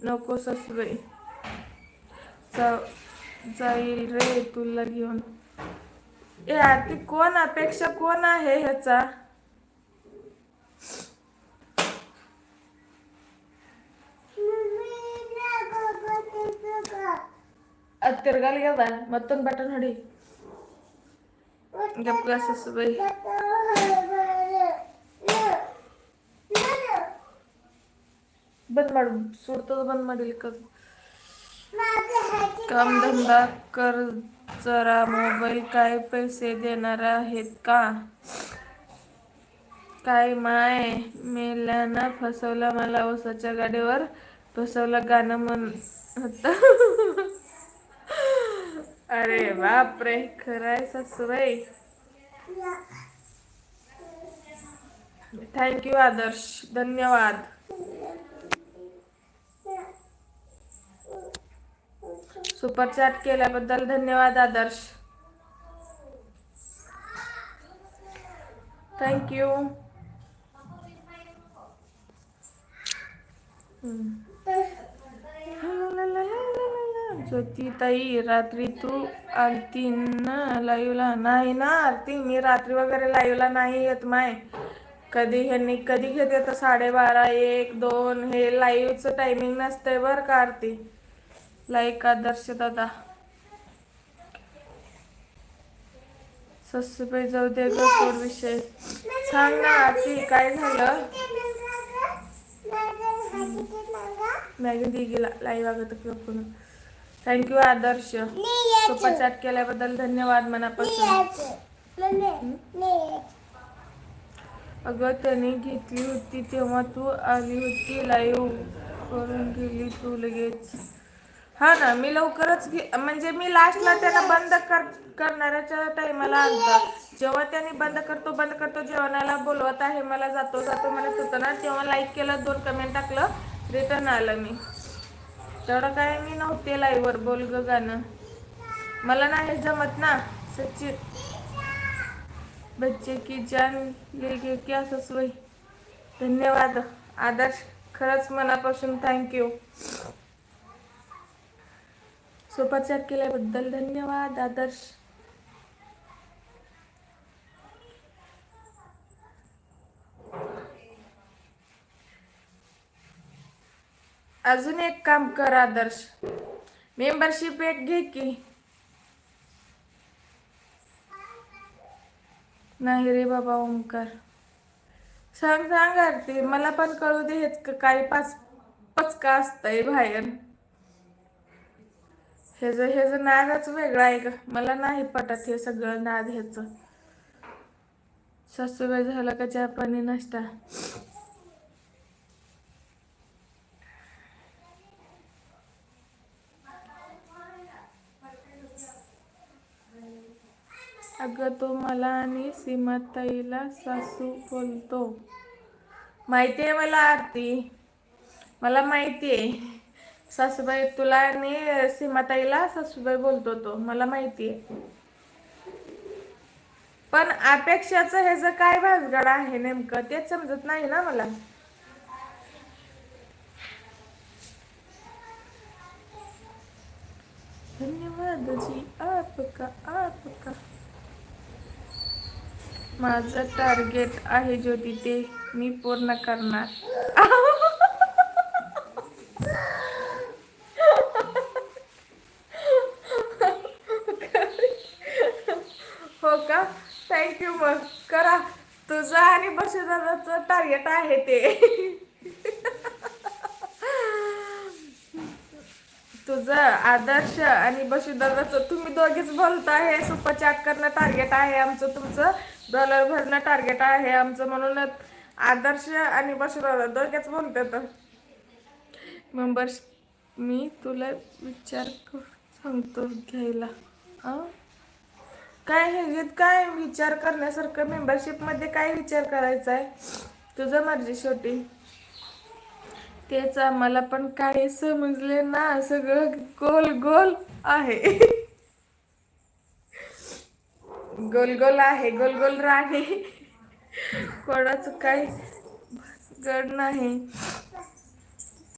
नको सासूबाई जा जाईल रे तुला घेऊन ए आरती कोण अपेक्षा कोण आहे ह्याचा ಅದು ತಿರ್ಗಲ್ಗ್ಯದ ಮತ್ತೊಂದು ಬಟನ್ ಹೊಡಿ ಗಪ್ಪ ಸಾಸುಬಾಯಿ बंद माडून सोडतोच बंद माडील काम धंदा कर जरा मोबाईल काय पैसे देणार आहेत का? काय माय मेल्यानं फसवला मला उसाच्या गाडीवर फसवलं गाणं म्हण अरे बापरे खरंय सासूबाई. Thank you Adarsh. धन्यवाद. सुपर चॅट केल्याबद्दल धन्यवाद आदर्श. थँक्यू ज्योती ताई रात्री तू आलती ना लाईव्हला नाही ना आरती मी रात्री वगैरे लाईव्हला नाही येत माय. कधी ह्यांनी कधी घेते तर साडेबारा एक दोन हे लाईव्हचं टायमिंग नसतंय बरं का आरती. लाईक आदर्श दादा. ससूबाई जाऊ दे ग सोड विषय. सांग ना आरती काय झालं? मॅगी दी गेला लाईव्ह आगत करून थँक्यू आदर्श. सुपर चॅट केल्याबद्दल धन्यवाद मनापासून. अगं त्याने घेतली होती तेव्हा तू आली होती लाईव्ह करून गेली तू लगेच. हा ना मी लवकरच घे म्हणजे मी लास्टला त्याला बंद कर करणाऱ्याच्या टाइमाला आलता जेव्हा त्याने बंद करतो बंद करतो जेवणाला बोलवत आहे मला जातो जातो म्हणत होतं ना तेव्हा लाईक केलं दोन कमेंट टाकलं रिटर्न आलं मी. तेवढं काय मी नव्हते लाईव्हवर बोल ग गाणं. मला नाही जमत ना सचिन. बच्चे की जान लेगे क्या ससुई धन्यवाद आदर्श. खरंच मनापासून थँक्यू सुपर चॅट केल्याबद्दल धन्यवाद आदर्श. अजून एक काम कर आदर्श. मेंबरशिप एक घे की. नाही रे बाबा ओंकार. सांग सांग आरती. मला पण कळू दे हेच काही पाच पचका असतंय बाहेर. ह्याच ह्याच नादच वेगळा आहे ग. मला नाही पटत हे सगळं नाद ह्याच. सासूबाई झालं का चहा पाणी नाश्ता? अगं तो मला आणि सीमाताईला सासू बोलतो. माहिती आहे मला आरती? मला माहिती आहे. सासूबाई तुला आणि सीमाताईला सासूबाई बोलतो तो मला माहिती आहे पण अपेक्षाचं ह्याचं काय भानगड आहे नेमकं? तेच समजत नाही ना मला. धन्यवाद जी आपका आपका. माझं टार्गेट आहे ज्योती ते मी पूर्ण करणार हो का? थँक्यू मग करा. तुझं आणि बसुदादाचं टार्गेट आहे ते. तुझं आदर्श आणि बसुदादाचं तुम्ही दोघेच बोलता हे सुपर चॅट करणं टार्गेट आहे आमचं तुमचं. डॉलर भरणं टार्गेट आहे आमचं म्हणूनच आदर्श आणि बसुदादा दोघेच बोलतात. मेंबर्स मी तुला विचार करून सांगतो घ्यायला. हां? काय ह्याच्यात काय विचार करण्यासारखं मेंबरशिपमध्ये काय विचार करायचा आहे तुझं मर्जी शेवटी. तेच आम्हाला पण काय समजले ना सगळं गोल गोल आहे. गोल गोल आहे गोल गोल राणे. कोणाचं काही गड नाही.